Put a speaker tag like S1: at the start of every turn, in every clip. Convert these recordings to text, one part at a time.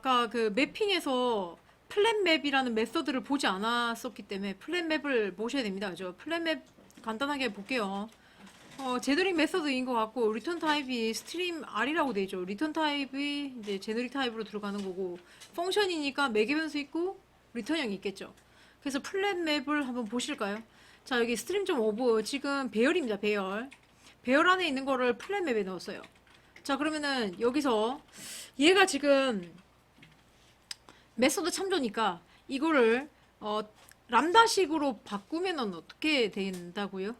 S1: 아까 그 매핑에서 플랫 맵이라는 메서드를 보지 않았었기 때문에 플랫 맵을 보셔야 됩니다. 그죠? 플랫 맵 간단하게 볼게요. 어, 제너릭 메서드인 것 같고 리턴 타입이 스트림 R이라고 돼 있죠. 리턴 타입이 이제 제너릭 타입으로 들어가는 거고 펑션이니까 매개 변수 있고 리턴형이 있겠죠. 그래서 플랫 맵을 한번 보실까요? 자, 여기 스트림 좀 오브 지금 배열입니다. 배열. 배열 안에 있는 거를 플랫 맵에 넣었어요. 자, 그러면은 여기서 얘가 지금 메소드 참조니까 이거를 어, 람다식으로 바꾸면 어떻게 된다고요?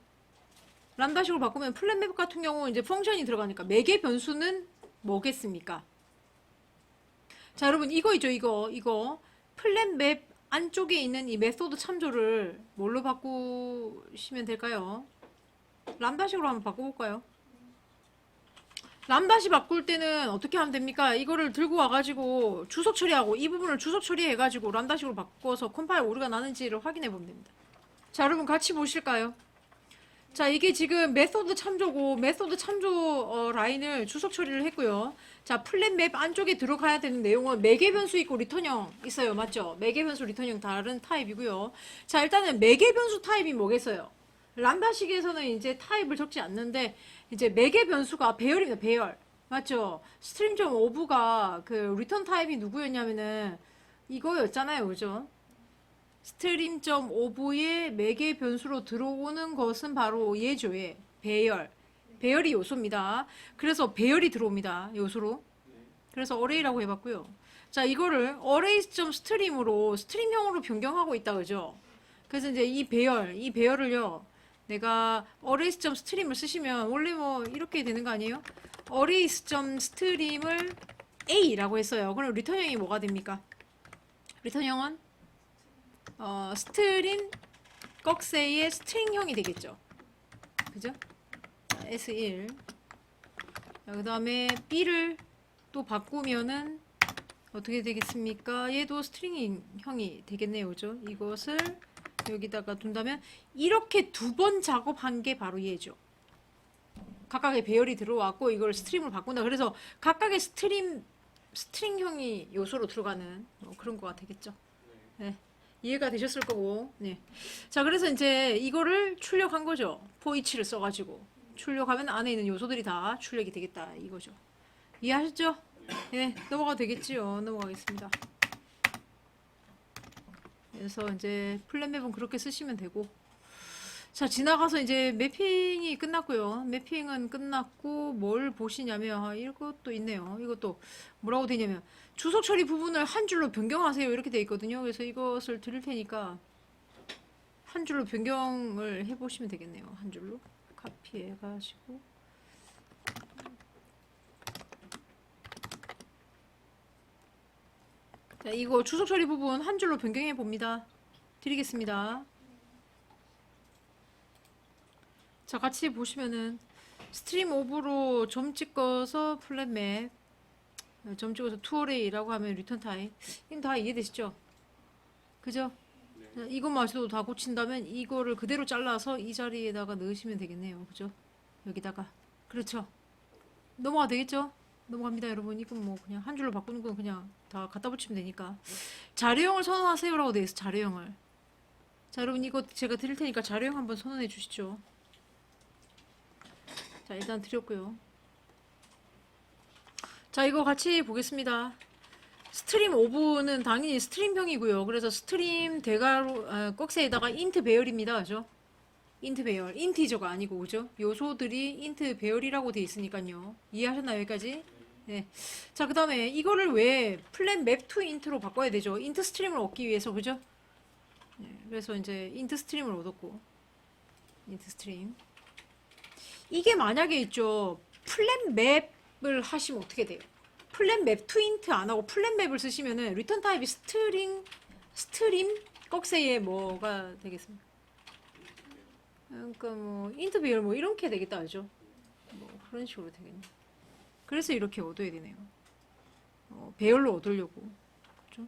S1: 람다식으로 바꾸면 플랫맵 같은 경우 이제 펑션이 들어가니까 매개 변수는 뭐겠습니까? 자, 여러분 이거 있죠, 이거 이거 플랫맵 안쪽에 있는 이 메소드 참조를 뭘로 바꾸시면 될까요? 람다식으로 한번 바꿔볼까요? 람다시 바꿀 때는 어떻게 하면 됩니까? 이거를 들고 와가지고 주석 처리하고 이 부분을 주석 처리해가지고 람다식으로 바꿔서 컴파일 오류가 나는지를 확인해 보면 됩니다. 자, 여러분 같이 보실까요? 자, 이게 지금 메소드 참조고 메소드 참조 어, 라인을 주석 처리를 했고요. 자, 플랫 맵 안쪽에 들어가야 되는 내용은 매개 변수 있고 리턴형 있어요. 맞죠? 매개 변수 리턴형 다른 타입이고요. 자, 일단은 매개 변수 타입이 뭐겠어요? 람다식에서는 이제 타입을 적지 않는데 이제 매개 변수가 배열입니다. 배열. 맞죠? 스트림.5부가 오브가 그 리턴 타입이 누구였냐면은 이거였잖아요. 그죠? 스트림.5부의 매개 변수로 들어오는 것은 바로 얘죠. 얘. 배열. 배열이 요소입니다. 그래서 배열이 들어옵니다. 요소로. 그래서 어레이라고 해봤고요. 자, 이거를 어레이.스트림으로 스트림형으로 변경하고 있다. 그죠? 그래서 이제 이 배열, 이 배열을요. 내가 어레이스.스트림을 쓰시면 원래 뭐 이렇게 되는 거 아니에요? 어레이스.스트림을 A라고 했어요. 그럼 리턴형이 뭐가 됩니까? 리턴형은 어, 스트림 꺽쇠의 스트링형이 되겠죠. 그죠? 자, S1 그 다음에 B를 또 바꾸면은 어떻게 되겠습니까? 얘도 스트링 형이 되겠네요. 그죠? 이것을 여기다가 둔다면 이렇게 두 번 작업한 게 바로 얘죠. 각각의 배열이 들어왔고 이걸 스트림으로 바꾼다. 그래서 각각의 스트림 스트링형이 요소로 들어가는 뭐 그런 거가 되겠죠. 네. 이해가 되셨을 거고. 네. 자, 그래서 이제 이거를 출력한 거죠. 포이치를 써 가지고 출력하면 안에 있는 요소들이 다 출력이 되겠다 이거죠. 이해하셨죠? 네, 넘어가도 되겠지요. 넘어가겠습니다. 그래서 이제 플랫맵은 그렇게 쓰시면 되고. 자 지나가서 이제 매핑이 끝났고요. 매핑은 끝났고 뭘 보시냐면 아, 이것도 있네요. 이것도 뭐라고 되냐면 주석 처리 부분을 한 줄로 변경하세요. 이렇게 돼 있거든요. 그래서 이것을 드릴 테니까 한 줄로 변경을 해 보시면 되겠네요. 한 줄로. 카피해 가지고 자, 이거 주석 처리 부분 한 줄로 변경해 봅니다. 드리겠습니다. 자, 같이 보시면은 스트림 오브로 점 찍어서 플랫맵 점 찍어서 투어레이라고 하면 리턴 이건 다 이해되시죠? 그죠? 자, 이것마저도 다 고친다면 이거를 그대로 잘라서 이 자리에다가 넣으시면 되겠네요. 그죠? 여기다가 그렇죠? 넘어가 되겠죠? 넘어갑니다, 여러분. 이건 뭐 그냥 한 줄로 바꾸는 건 그냥 다 갖다 붙이면 되니까. 자료형을 선언하세요라고 돼 있어. 자료형을. 자, 여러분 이거 제가 드릴 테니까 자료형 한번 선언해 주시죠. 자, 일단 드렸고요. 자, 이거 같이 보겠습니다. 스트림 오브는 당연히 스트림형이고요. 그래서 스트림 대가로 아, 꺽쇠에다가 인트 배열입니다. 그죠? 인트 배열, 인티저가 아니고 그죠? 요소들이 인트 배열이라고 돼 있으니까요. 이해하셨나요 여기까지? 네. 자, 그 다음에 이거를 왜 플랜 맵2 인트로 바꿔야 되죠? 인트 스트림을 얻기 위해서, 그죠? 네, 그래서 이제 인트 스트림을 얻었고, 인트 스트림. 이게 만약에 있죠. 플랜 맵을 하시면 어떻게 돼요? 플랜 맵2 인트 안 하고 플랜 맵을 쓰시면은 리턴 타입이 스트링, 스트림 꺽쇠에 뭐가 되겠습니까? 그러니까 뭐 배열 뭐 이렇게 되겠다, 알죠? 뭐 그런 식으로 되겠네. 그래서 이렇게 얻어야 되네요. 어, 배열로 얻으려고. 그죠?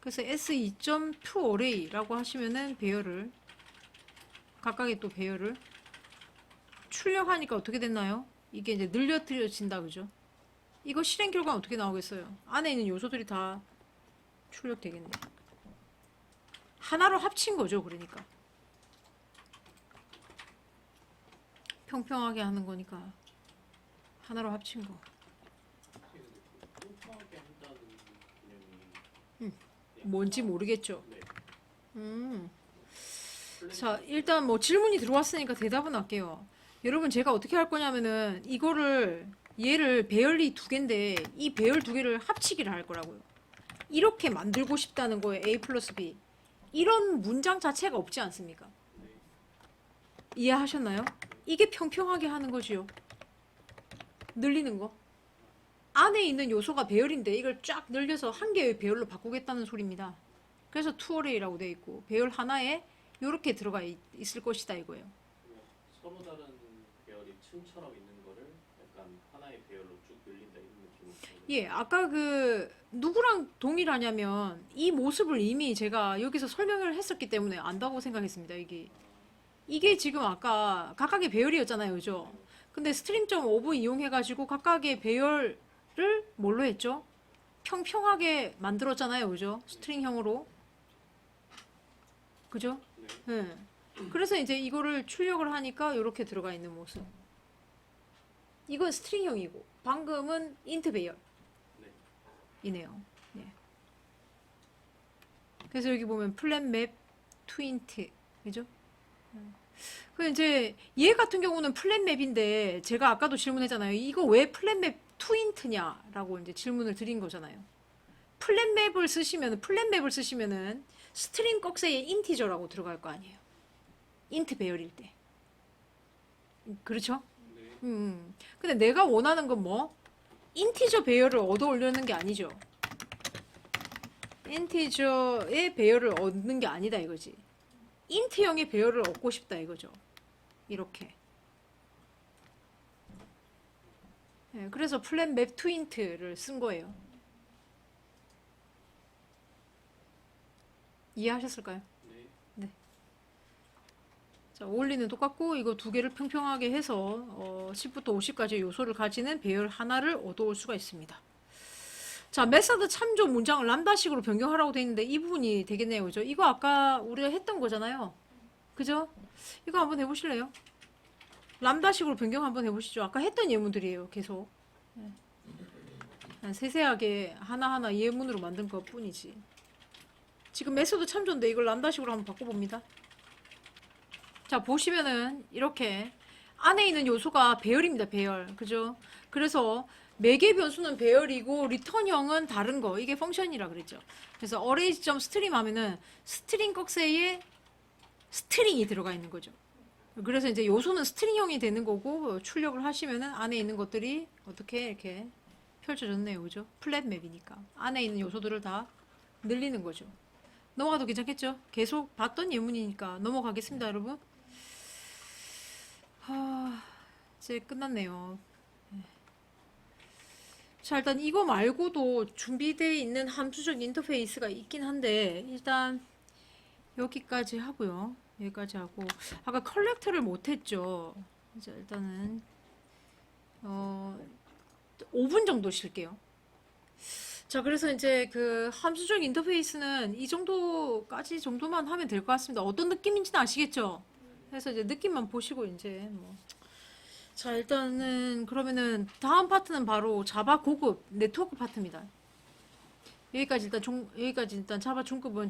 S1: 그래서 S2.2 어레이라고 하시면은 배열을 각각의 또 배열을 출력하니까 어떻게 됐나요? 이게 이제 늘려드려진다 그죠? 이거 실행 결과는 어떻게 나오겠어요? 안에 있는 요소들이 다 출력되겠네. 하나로 합친 거죠, 그러니까. 평평하게 하는 거니까 하나로 합친 거.
S2: 개념이
S1: 뭔지 모르겠죠.
S2: 네.
S1: 음. 자, 일단 뭐 질문이 들어왔으니까 대답은 할게요. 여러분, 제가 어떻게 할 거냐면은 이거를 얘를 배열이 두 개인데 이 배열 두 개를 합치기를 할 거라고요. 이렇게 만들고 싶다는 거예요. A 플러스 B. 이런 문장 자체가 없지 않습니까?
S2: 네.
S1: 이해하셨나요? 이게 평평하게 하는 거지요. 늘리는 거. 안에 있는 요소가 배열인데 이걸 쫙 늘려서 한 개의 배열로 바꾸겠다는 소리입니다. 그래서 투어레이라고 되어 있고 배열 하나에 이렇게 들어가 있, 있을 것이다 이거예요.
S2: 서로 다른 배열이 층처럼 있는 거를 약간 하나의 배열로 쭉 늘린다 이런 느낌으로
S1: 예, 아까 그 누구랑 동일하냐면 이 모습을 이미 제가 여기서 설명을 했었기 때문에 안다고 생각했습니다. 이게 이게 지금 아까 각각의 배열이었잖아요, 그죠? 근데 스트림.5 이용해가지고 각각의 배열을 뭘로 했죠? 평평하게 만들었잖아요, 그죠? 스트링형으로. 그죠?
S2: 네.
S1: 예. 그래서 이제 이거를 출력을 하니까 이렇게 들어가 있는 모습. 이건 스트링형이고 방금은 인트 배열.
S2: 네.
S1: 이네요. 예. 그래서 여기 보면 플랫 맵 트윈트 그죠? 음. 그 이제 얘 같은 경우는 플랫 맵인데 제가 아까도 질문했잖아요. 이거 왜 플랫 맵 트윈트냐라고 이제 질문을 드린 거잖아요. 플랫 맵을 쓰시면 플랫 맵을 쓰시면은 스트링 꺽쇠에 인티저라고 들어갈 거 아니에요. 인트 배열일 때. 그렇죠?
S2: 네.
S1: 음. 근데 내가 원하는 건 뭐? 인티저 배열을 얻어 올려는 게 아니죠. 인티저의 배열을 얻는 게 아니다 이거지. 인트형의 배열을 얻고 싶다 이거죠. 이렇게. 네, 그래서 플랫 맵 투인트를 쓴 거예요. 이해하셨을까요?
S2: 네.
S1: 자, 원리는 똑같고 이거 두 개를 평평하게 해서 어, 10부터 50까지 요소를 가지는 배열 하나를 얻어올 수가 있습니다. 자, 메서드 참조 문장을 람다식으로 변경하라고 돼 있는데 이 부분이 되겠네요. 그죠? 이거 아까 우리가 했던 거잖아요. 그죠? 이거 한번 해보실래요? 람다식으로 변경 한번 해보시죠. 아까 했던 예문들이에요. 계속. 네. 세세하게 하나하나 예문으로 만든 것 뿐이지. 지금 메서드 참조인데 이걸 람다식으로 한번 바꿔봅니다. 자, 보시면은 이렇게 안에 있는 요소가 배열입니다. 배열. 그죠? 그래서 매개 변수는 배열이고 리턴형은 다른 거. 이게 펑션이라 그랬죠. 그래서 array.stream 하면은 스트링 꺽쇠에 스트링이 들어가 있는 거죠. 그래서 이제 요소는 스트링형이 되는 거고 출력을 하시면은 안에 있는 것들이 어떻게 이렇게 펼쳐졌네요. 그죠? 플랫 맵이니까. 안에 있는 요소들을 다 늘리는 거죠. 넘어가도 괜찮겠죠? 계속 봤던 예문이니까 넘어가겠습니다, 여러분. 하, 이제 끝났네요. 네. 자, 일단 이거 말고도 준비되어 있는 함수적 인터페이스가 있긴 한데, 일단 여기까지 하고요. 여기까지 하고, 아까 컬렉터를 못했죠. 자, 일단은, 어, 5분 정도 쉴게요. 자, 그래서 이제 그 함수적 인터페이스는 이 정도까지 정도만 하면 될 것 같습니다. 어떤 느낌인지는 아시겠죠? 그래서 이제 느낌만 보시고 이제 뭐. 자, 일단은 그러면은 다음 파트는 바로 자바 고급 네트워크 파트입니다. 여기까지 일단 종, 여기까지 일단 자바 중급은